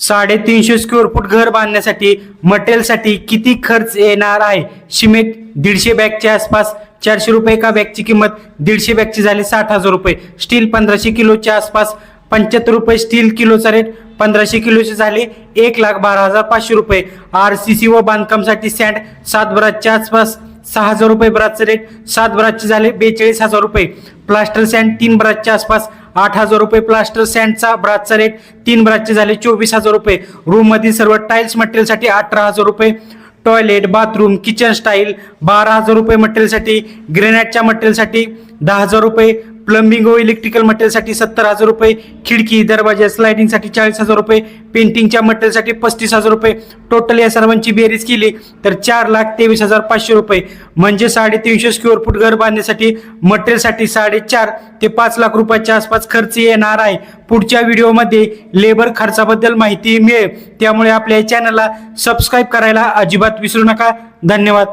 साडेतीनशे square foot घर बांधण्यासाठी मटेरियलसाठी किती खर्च येणार आहे? सिमेंट दीडशे बॅगच्या आसपास चारशे रुपये एका बॅगची किंमत दीडशे बॅगची झाली साठ हजार रुपये. स्टील पंधराशे किलोच्या आसपास पंच्याहत्तर रुपये स्टील किलोचा रेट पंधराशे किलोचे झाले एक लाख बारा हजार पाचशे रुपये. आर सी सी व बांधकामसाठी सँड सात बरातच्या आसपास सहा हजार रुपये बरातचे रेट सात बरातचे झाले बेचाळीस हजार रुपये. प्लास्टर सँड तीन बरातच्या आसपास आठ हजार रुपये प्लास्टर सँडचा ब्रातचा रेट तीन ब्राचचे झाले चोवीस हजार रुपये. रूममधील सर्व टाईल्स मटेरियलसाठी अठरा हजार रुपये. टॉयलेट बाथरूम किचन स्टाईल बारा हजार रुपये मटेरियलसाठी ग्रेनाईटच्या मटेरियलसाठी दहा हजार रुपये. प्लंबिंग व इलेक्ट्रिकल मटेरियलसाठी सत्तर हजार रुपये खिडकी दरवाजा स्लायडिंगसाठी चाळीस हजार रुपये पेंटिंगच्या मटेरियलसाठी पस्तीस हजार रुपये. टोटल या सर्वांची बेरीज केली तर चार लाख तेवीस हजार पाचशे रुपये. म्हणजे साडेतीनशे स्क्वेअर फूट घर बांधण्यासाठी मटेरियलसाठी साडेचार ते पाच लाख रुपयाच्या आसपास खर्च येणार आहे. पुढच्या व्हिडिओमध्ये लेबर खर्चाबद्दल माहिती मिळेल. त्यामुळे आपल्या चॅनलला सबस्क्राईब करायला अजिबात विसरू नका. धन्यवाद.